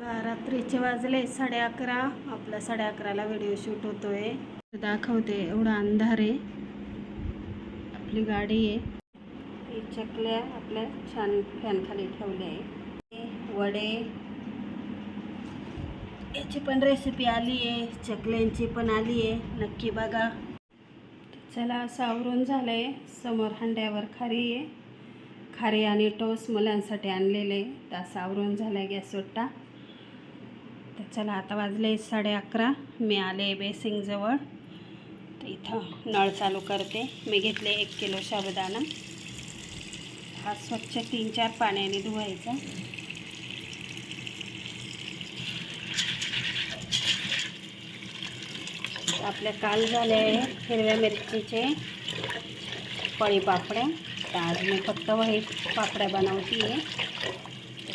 रात्रीचे वाजले साडे अकरा. आपला साडे अकराला व्हिडिओ शूट होतोय. दाखवते एवढा अंधार आहे. आपली गाडी आहे. चकल्या आपल्या छान फॅन खाली ठेवल्या आहे. वडे. याची पण रेसिपी आली आहे. चकल्यांची पण आली आहे. नक्की बघा. चला असं आवरून झालं आहे समोर हंड्यावर खारी आहे. खारी आणि टोस मुलांसाठी आणलेलं आहे. तर आवरून झालं आहे गॅस सुट्टा चला आता वाजले साडे अकरा. मी आले बेसिंगजवळ. तर इथं नळ चालू करते. मी घेतले एक किलो साबुदाणा. हा स्वच्छ तीन चार पाण्याने धुवायचा. आपल्या काल झाले आहे हिरव्या मिरचीचे पळी पापड्या. तर आज मी फक्त वही पापड्या बनवते आहे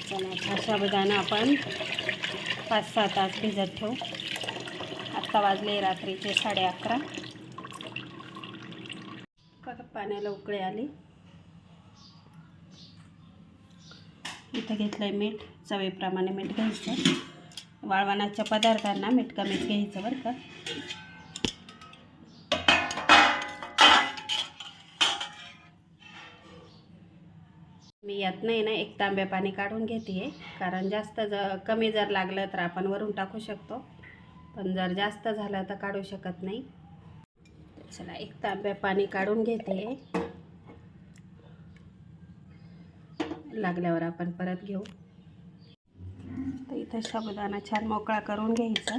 चला हा साबुदाणा आपण पाच सहा तास भिजत ठेवू. आत्ता वाजले रात्रीचे साडे अकरा. पाण्याला उकळी आली. इथं घेतलं आहे मीठ चवीप्रमाणे मीठ घ्यायचं. वाळवणाच्या पदार्थांना मीठ कमीच घ्यायचं बरं का. यात नाही ना एक तांब्या पाणी काढून घेते. कारण जास्त ज कमी जर लागलं तर आपण वरून टाकू शकतो. पण जर जास्त झालं तर काढू शकत नाही. चला एक तांब्या पाणी काढून घेते. लागल्यावर आपण परत घेऊ. तर इथं साबुदाणा छान मोकळा करून घ्यायचा.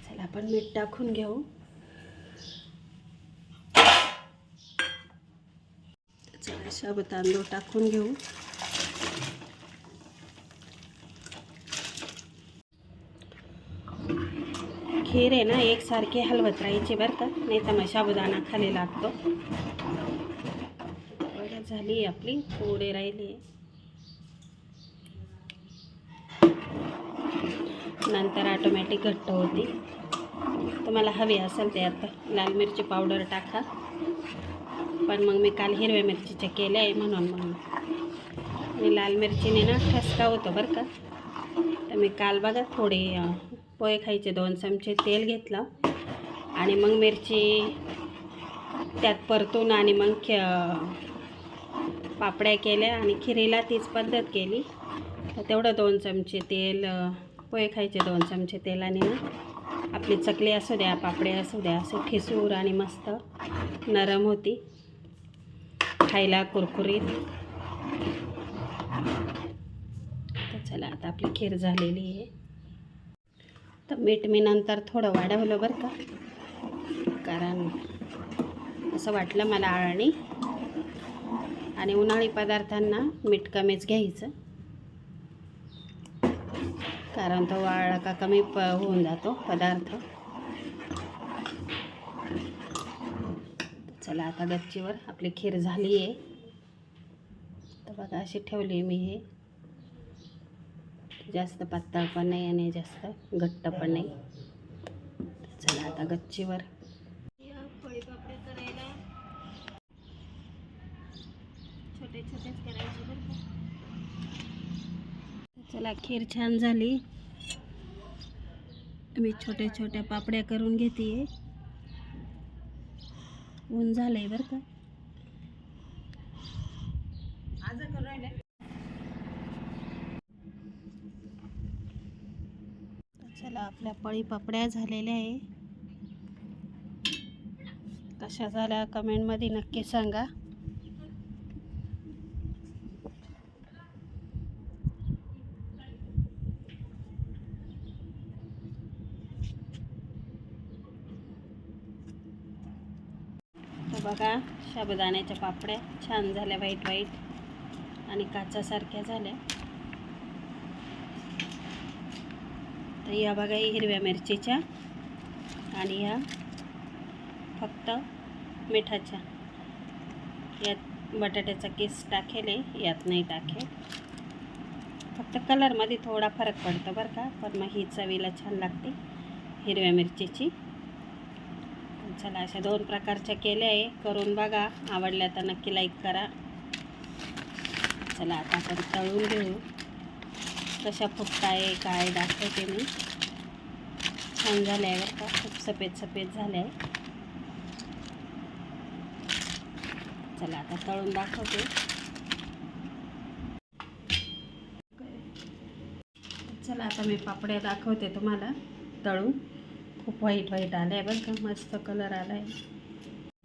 चला आपण मीठ टाकून घेऊ. चला शाबू तांदूळ टाकून घेऊ. खीर आहे ना एकसारखी हलवत राहायची बरं का नाही तर मग साबुदाणा खाली लागतो. बरं झाली आपली थोडी राहिली. नंतर ऑटोमॅटिक घट्ट होती. तुम्हाला हवी असेल ते आता लाल मिरची पावडर टाका. पण मग मी काल हिरव्या मिरचीच्या केल्या आहे म्हणून मग मी लाल मिरचीने ना ठसका होतो बरं का. तर मी काल बघा थोडे पोहे खायचे दोन चमचे तेल घेतलं आणि मग मिरची त्यात परतून आणि मग खे पापड्या केल्या आणि खिरीला तीच पद्धत केली. तर तेवढं दोन चमचे तेल पोहे खायचे दोन चमचे तेलाने ना आपली चकली असू द्या पापडे असू द्या असं ठिसूर आणि मस्त नरम होती. खायला कुरकुरीत. तर चला आता आपली खीर झालेली आहे. तर मीठ मी नंतर थोडं वाढवलं बरं का. कारण असं वाटलं मला आळणी. आणि उन्हाळी पदार्थांना मीठ कमीच घ्यायचं. कारण तो वाळला का कमी प होऊन जातो पदार्थ. चला आता गच्चीवर. आपली खीर झाली आहे तर बघा अशी ठेवली मी हे. जास्त पातळ पण नाही आणि जास्त घट्ट पण नाही. चला आता गच्चीवर. चला खीर छान झाली. मी छोट्या छोट्या पापड्या करून घेते ऊन झालंय बरं का? चला आपल्या पळी पापड्या झालेल्या आहे. कशा झाल्या कमेंटमध्ये नक्की सांगा. बघा शाबुदाण्याच्या पापड्या छान झाल्या व्हाईट व्हाईट आणि काचासारख्या झाल्या. तर या बघा ही हिरव्या मिरचीच्या आणि ह्या फक्त मिठाच्या. यात बटाट्याचा केस टाकेल आहे यात नाही टाकेल. फक्त कलरमध्ये थोडा फरक पडतो बरं का पण मग ही चवीला छान लागते हिरव्या मिरचीची. चला अशा दोन प्रकारच्या केल्या आहे. करून बघा आवडल्या तर नक्की लाईक करा. चला आता आपण तळून घेऊ. कशा फुटताय काय दाखवते मी. छान झाल्या आहे बरं का. खूप सफेद सफेद झाले आहे चला आता तळून दाखवते. चला आता मी पापड्या दाखवते तुम्हाला. तळून. खूप व्हाईट व्हाईट आलं आहे बरं का. मस्त कलर आला आहे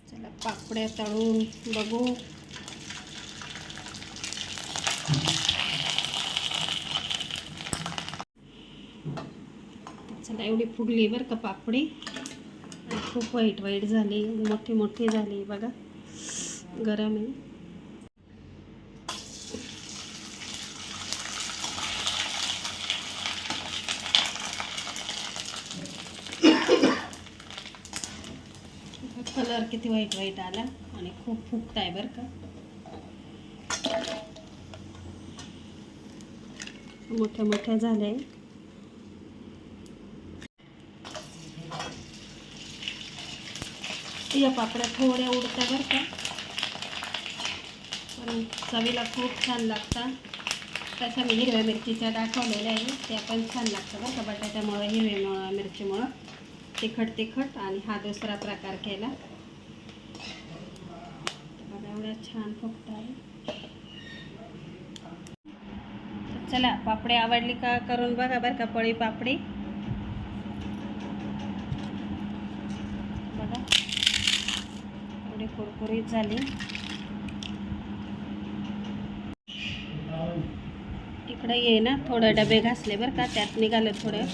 चला पापड्या तळून बघू. चला एवढी फुगली बरं का पापडी. खूप व्हाईट व्हाईट झाली मोठी मोठी झाली बघा. गरम आहे. कलर किती वाईट वाईट आला आणि खूप फुगत आहे बरं का. मोठ्या मोठ्या झाल्या या पापड्या थोड्या उडत्या बरं का. पण चवीला खूप छान लागतात. तशा मी हिरव्या मिरचीच्या दाखवलेल्या आहे त्या पण छान लागतं बरं का. बटाट्यामुळं हिरव्या मिरचीमुळं. तिखट तिखट आणि हा दुसरा प्रकार केला. एवढ्या छान फक्त आहे चला पापडी आवडली का करून बघा बरं का पळी पापडी. बघा. एवढी कुरकुरीत झाली. इकडे ये ना थोडं डबे घासले बरं का त्यात निघालं थोडं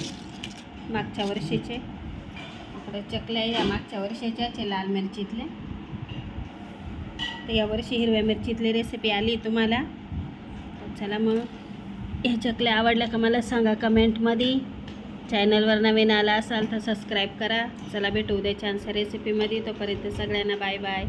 मागच्या वर्षीचे. इकडे चकल्या या मागच्या वर्षीच्याचे लाल मिरचीतले. तर यावर्षी हिरव्या मिरचीतली रेसिपी आली तुम्हाला. चला मग ह्या चकल्या आवडल्या का मला सांगा कमेंटमध्ये. चॅनलवर नवीन आला असाल तर सबस्क्राईब करा. चला भेटू उद्या छानशा रेसिपीमध्ये तोपर्यंत सगळ्यांना बाय बाय